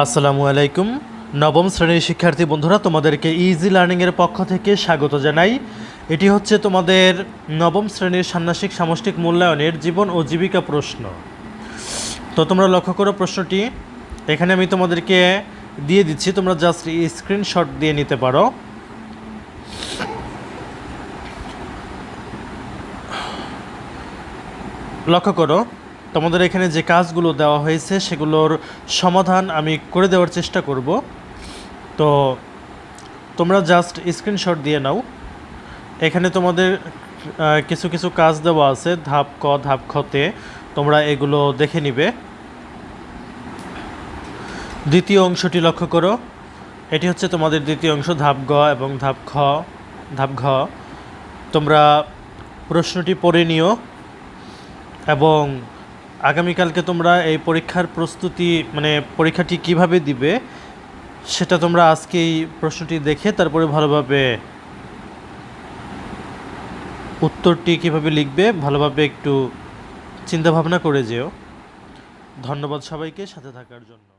আসসালামু আলাইকুম। নবম শ্রেণির শিক্ষার্থী বন্ধুরা, তোমাদেরকে ইজি লার্নিংয়ের পক্ষ থেকে স্বাগত জানাই। এটি হচ্ছে তোমাদের নবম শ্রেণির ষান্মাসিক সামষ্টিক মূল্যায়নের জীবন ও জীবিকা প্রশ্ন। তো তোমরা লক্ষ্য করো প্রশ্নটি। এখানে আমি তোমাদেরকে দিয়ে দিচ্ছি, তোমরা জাস্ট স্ক্রিনশট দিয়ে নিতে পারো। লক্ষ্য করো তোমাদের এখানে যে কাজগুলো দেওয়া হয়েছে সেগুলোর সমাধান আমি করে দেওয়ার চেষ্টা করব। তো তোমরা জাস্ট স্ক্রিনশট দিয়ে নাও। এখানে তোমাদের কিছু কিছু কাজ দেওয়া আছে, ধাপ ক, ধাপ খতে। তোমরা এগুলো দেখে নিবে। দ্বিতীয় অংশটি লক্ষ্য করো। এটি হচ্ছে তোমাদের দ্বিতীয় অংশ, ধাপ গ এবং ধাপ খ, ধাপ ঘ। তোমরা প্রশ্নটি পড়ে নিও এবং আগামীকালকে তোমরা এই পরীক্ষার প্রস্তুতি মানে পরীক্ষাটি কীভাবে দিবে, সেটা তোমরা আজকে এই প্রশ্নটি দেখে তারপরে ভালোভাবে উত্তরটি কীভাবে লিখবে, ভালোভাবে একটু চিন্তাভাবনা করে যেও। ধন্যবাদ সবাইকে সাথে থাকার জন্য।